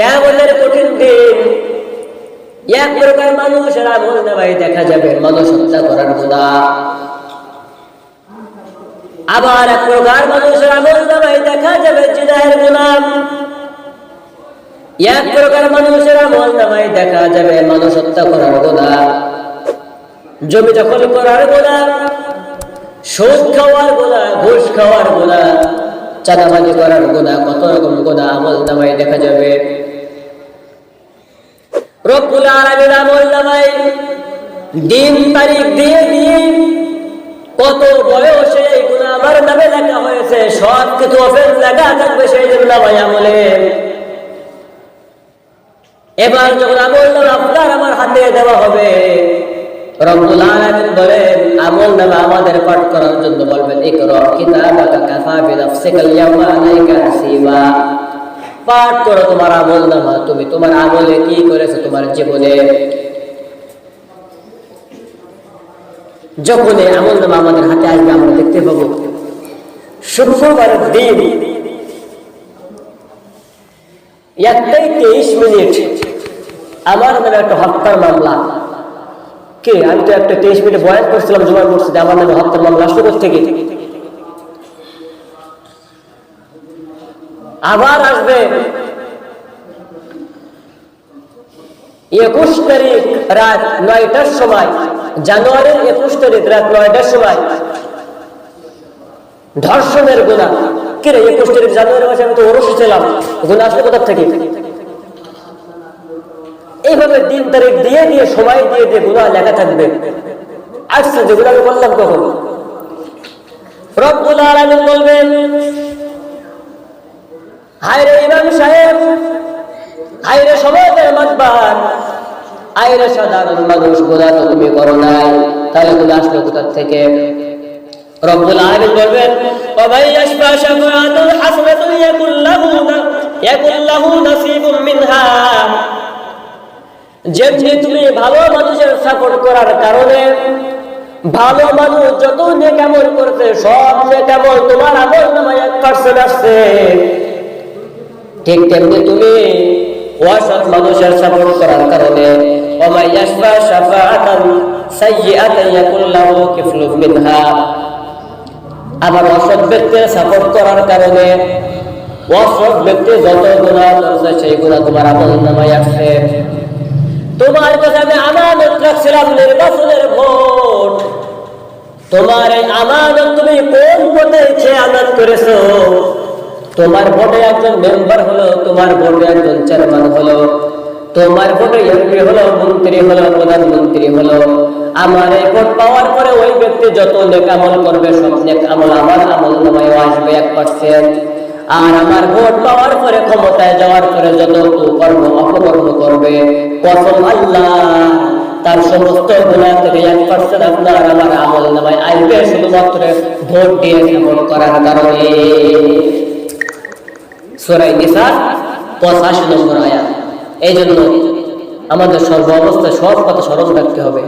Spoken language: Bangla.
কেমনের কঠিন দিন? এক প্রকার মানুষের আমল নামাই দেখা যাবে মানুষ হত্যা করার গুণা আবার এক প্রকার মানুষের আমল নামাই দেখা যাবে জিনাহের গুণা এক প্রকার মানুষের আমল নামাই দেখা যাবে মানুষ হত্যা করার গুণা জমি দখল করার গুণা সুদ খাওয়ার গুণা ঘুষ খাওয়ার গুণা চাঁদাবাজি করার গুণা কত রকম গুণা আমল নামাই দেখা যাবে। রব্বুল দিন তারিখ দিয়ে দিয়ে কত বয়সে নামে লেখা হয়েছে, সব কিছু অফেন্স লেখা থাকবে সেই জন্য ভাই আমলে। এবার যখন আমল আপনার আমার হাতে দেওয়া হবে, রব্বুল আলামিন বলেন, আমল নামা আমাদের পাঠ করার জন্য বলবেন, ইকরা কিতাবাকা কাফা আলাইকা হাসিবা পাঠ করো তোমার আমল নামা। তুমি তোমার আমলে কি করেছ তোমার জীবনে? যখন এই আমল নামা আমাদের হাতে আসবে, আমরা দেখতে পাবো, শুক্রবারের দিন একটাই তেইশ মিনিট আমার নামে একটা হত্যার মামলা। কে? আমি তো একটা তেইশ মিনিট বয়ান করছিলাম জমা করছি আমার নামে হত্যার মামলা, আসলো থেকে আবার আসবে। একুশ তারিখ রাত নয়টার সময়, জানুয়ারির একুশ তারিখ রাত নয়টার সময়। ধর্ষণের গুণা। কিরে, একুশ তারিখ জানুয়ারি মাসে আমি তো ওরসে ছিলাম। গুণা আসবে কোথা থেকে? এইভাবে দিন তারিখ দিয়ে দিয়ে, সময় দিয়ে দিয়ে গুণা লেখা থাকবে। আসছে যেগুলো আমি বললাম কখন? রব্বুল আলামিন বলবেন হায়রে ইমাম সাহেব, হায়রে সমাজের মাতবার আইরে সাধারণ মানুষ গুণা তো তুমি করো নাই, তাহলে গুণা আসলো কোথার থেকে? রব্বুল আলামিন বলবেন, ও ভাই, আশফা শাফাআতুল হাসনাতুন ইয়াকুল লাহু ইয়াকুল লাহু নাসিবুম মিনহা। যেমনি তুমি ভালো মানুষের সাপোর্ট করার কারণে, ভালো মানুষ যত নেকামল করতে সব নেকামল তোমার আমল নামায় এক পার্সেন্ট আসছে। ঠিক তেমনি তুমি অসৎ মানুষের সাপোর্ট করার কারণে ওমা ইয়াশফা শাফাআতান সাইয়্যাতান ইয়াকুল লাহু কিফলুম মিনহা। আবার অসৎ ব্যক্তির সাপোর্ট করার কারণে অসৎ ব্যক্তি যত গুনাহ করছে, সেই গুনাহ তোমার আমল নামায় আসছে। তোমার কাছে আমি আমানত রাখছিলাম, নির্বাচনের ভোট। তোমার এই আমানত তুমি কোন ভোটে খেয়ানত করেছ? তোমার ভোটে একজন মেম্বার হলো, তোমার ভোটে একজন চেয়ারম্যান হলো। তোমার ভোটে এমপি হলো, মন্ত্রী হলো, প্রধানমন্ত্রী হলো। আমার এই ভোট পাওয়ার পরে ওই ব্যক্তি যত নেক আমল করবে, সব নেক আমল আমার আমল নামায় আসবে এক পার্সেন্ট আর আমার ভোট পাওয়ার পরে ক্ষমতায় যাওয়ার পরে যত কর্ম অপকর্ম করবে, কসম আল্লাহ, তার সমস্ত গুণা থেকে এক পার্সেন্ট আপনার আমার আমল নামায় আসবে শুধুমাত্র ভোট দিয়ে এমন করার কারণে। সোরাই নিসার পঁচাশি নম্বর আয়াত। এই জন্য আমাদের সর্ব অবস্থায় সব কথা স্মরণ রাখতে হবে।